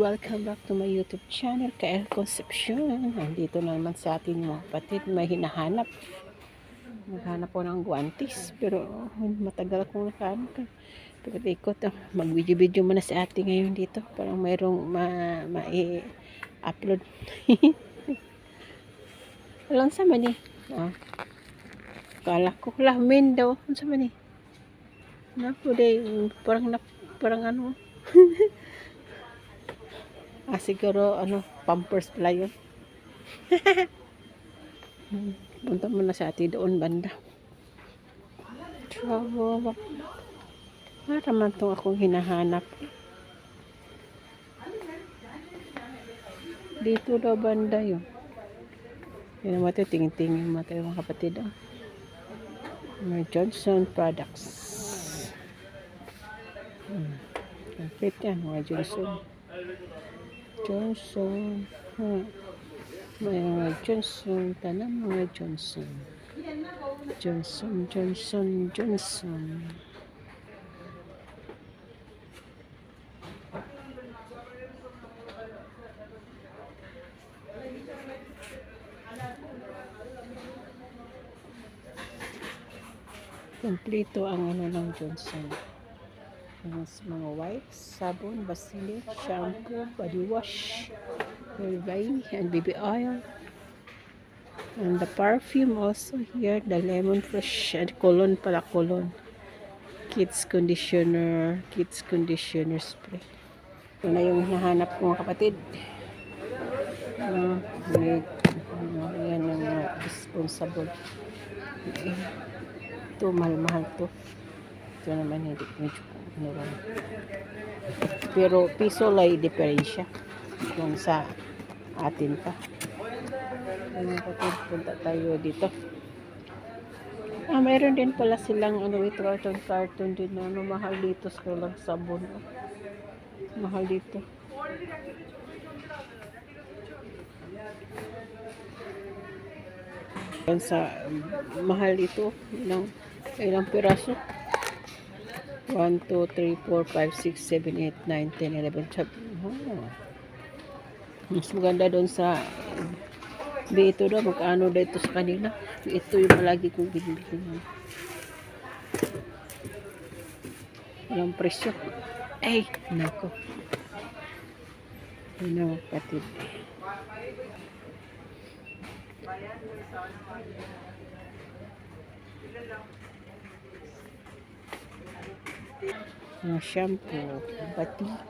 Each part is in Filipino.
welcome back to my YouTube channel, KL Concepcion. Nandito na naman sa atin mga kapatid, may hinahanap. Naghanap po ng guantes, pero oh, matagal akong nakahanap. Pero ikot, oh, mag-video-video muna sa atin ngayon dito. Parang mayroong ma- ma-upload. Alam sa man eh. Ah. Kala ko, lamin daw. Ano sa man eh. Napo, parang, parang ano, Ah, siguro, ano, pampers pala yun. Punta mo na sa ati doon, banda. Trouble. Para man itong akong hinahanap. Dito daw banda yun. Yan naman ito, tingin-tingin mo tayo mga kapatid. Oh. May Johnson Products. Hmm. Kapit yan, mga Johnson. Johnson. Hmm. May mga Johnson. Tanang mga Johnson. Johnson, Johnson, Johnson. Kompleto ang ano ng Johnson. Sa mga wipes, sabon, basilic, shampoo, body wash, Hervey, and baby oil. And the perfume also here, the lemon fresh and cologne pala, cologne. Kids conditioner, kids conditioner spray. Ito na yung hinahanap ko mga kapatid. Uh, may, ano. Eh, ito, mahal-mahal to. Ito naman, hindi medyo ano. Pero piso yung diferensya kung sa atin pa. Mga kapatid, punta tayo dito. Ah, mayroon din pala silang ano, ito carton carton din na ano, mahal dito sa lang sabon. Oh. Mahal dito. Sa mahal ito, ilang ilang piraso. 1, 2, 3, 4, 5, 6, 7, 8, 9, 10, 11, 12. Oh. Mas maganda doon sa dito daw, magkano dito sa kanila. Ito yung malagi kong binibili. Walang presyo. Ay, nako. Ano, kapatid. Yung shampoo, batika,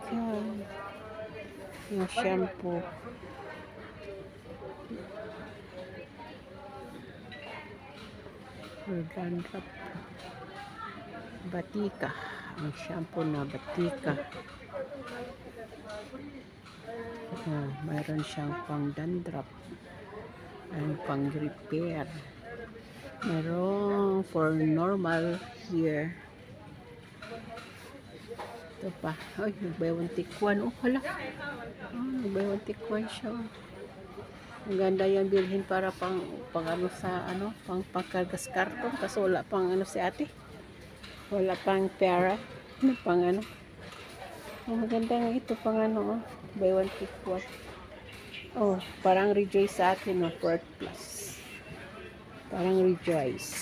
yung shampoo, dandruff, batika, ang shampoo na batika. Oh, mayroon siyang pang dandruff and pang repair. Meron for normal here. Ito pa. Ay, nagbayawang tikwan. Oh, hala. Oh, nagbayawang tikwan siya. Ang ganda yan bilhin para pang, pang ano sa ano, pang pagkargas karton. Kasi wala pang ano si ate. Wala pang pera. Ano pang ano. Oh, maganda nga ito pang ano. Oh. Buy one take one. Oh, parang rejoice sa atin. Oh, fourth plus. Parang rejoice.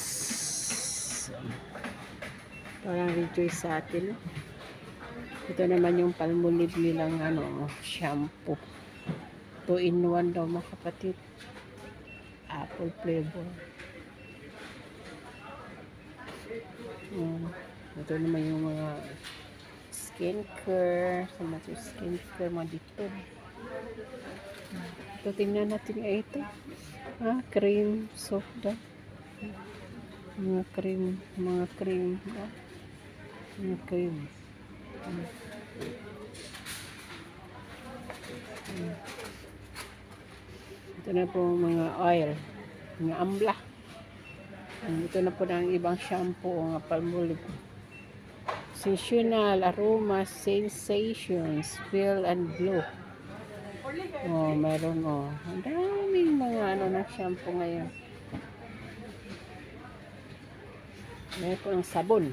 Parang rejoice sa atin. Oh. Ito naman yung palmolive nilang ano, shampoo. 2 in 1 daw mga kapatid. Apple flavor. Um, ito naman yung mga skincare. Sa mga skincare mga dito. Ito tingnan natin ay ito. Ah, cream soap daw. Mga cream, mga cream. Ah. Mga cream. Ito na po mga oil, mga ambla. Ito na po ang ibang shampoo, mga palmolive. Sensational aromas, sensations, feel and glow. Oh, meron oh. Ang daming mga ano na shampoo ngayon. Meron po ng sabon.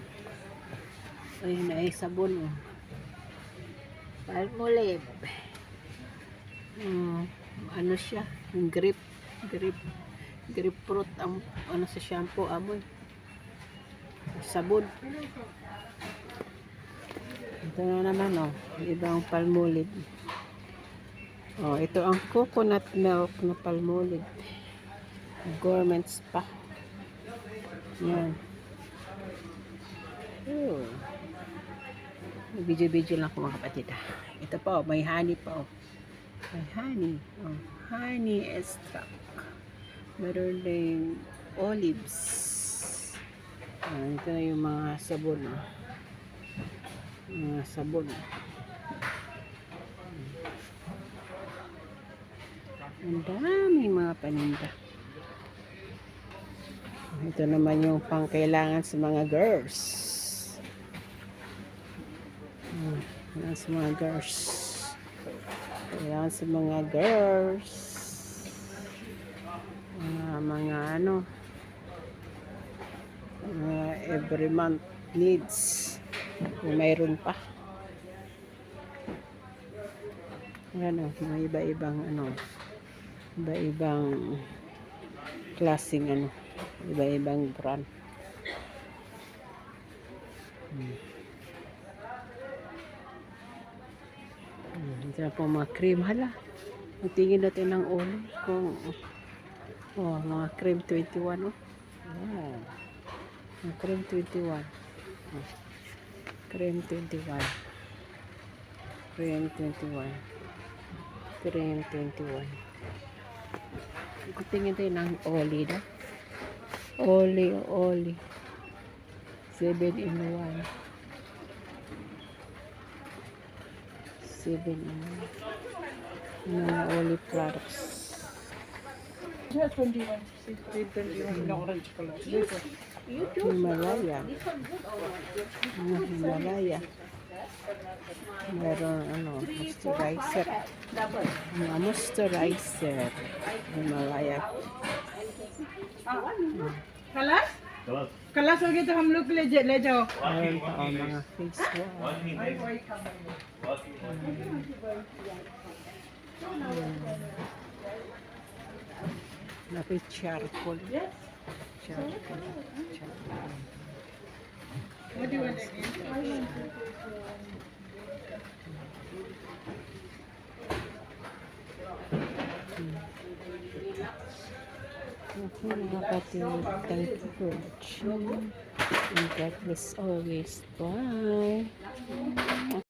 Ayun na sabon oh. Palmolive. Mm, ano siya? Grip. Grip. Grip fruit ang ano sa shampoo amoy. Sabon. Ito na naman oh. Ibang palmolive. Oh, ito ang coconut milk na palmolive. Gourmet spa. Yan. Oh. Video-video lang ko mga kapatid. ah. Ito pa, oh, may honey pa. Oh. May honey. Oh, honey extract. Meron din olives. Ah, ito na yung mga sabon. Oh. Mga sabon. Ang daming mga paninda. Ito naman yung pangkailangan sa mga girls. Hmm, Kailangan sa mga girls. Kailangan sa mga girls. Mga, mga ano. Mga every month needs. Kung mayroon pa. Ano, mga iba-ibang ano. Iba-ibang klaseng ano. Iba-ibang brand. Hmm. Ito na po mga cream. Hala, magtingin natin ng ulo. Kung, oh, mga cream 21. Oh. Wow. Mga cream 21. Oh. Cream 21. Cream 21. Cream 21. Tingin tayo ng oli na. Oli, oli. 7 in 1. 7 in 1. Mga oli products. Yeah, 21. See, 21 in orange color. This one. Himalaya. Mga Himalaya. Meron ano, moisturizer. Mga moisturizer. Himalaya. Colour colour हो गया तो हम लोग के ले ले जाओ Meron pa oh, mga face wash. Lapit charcoal. Charcoal. Charcoal. What do you want again? Okay, mga kapatid. Thank you for watching. And God bless always. Bye.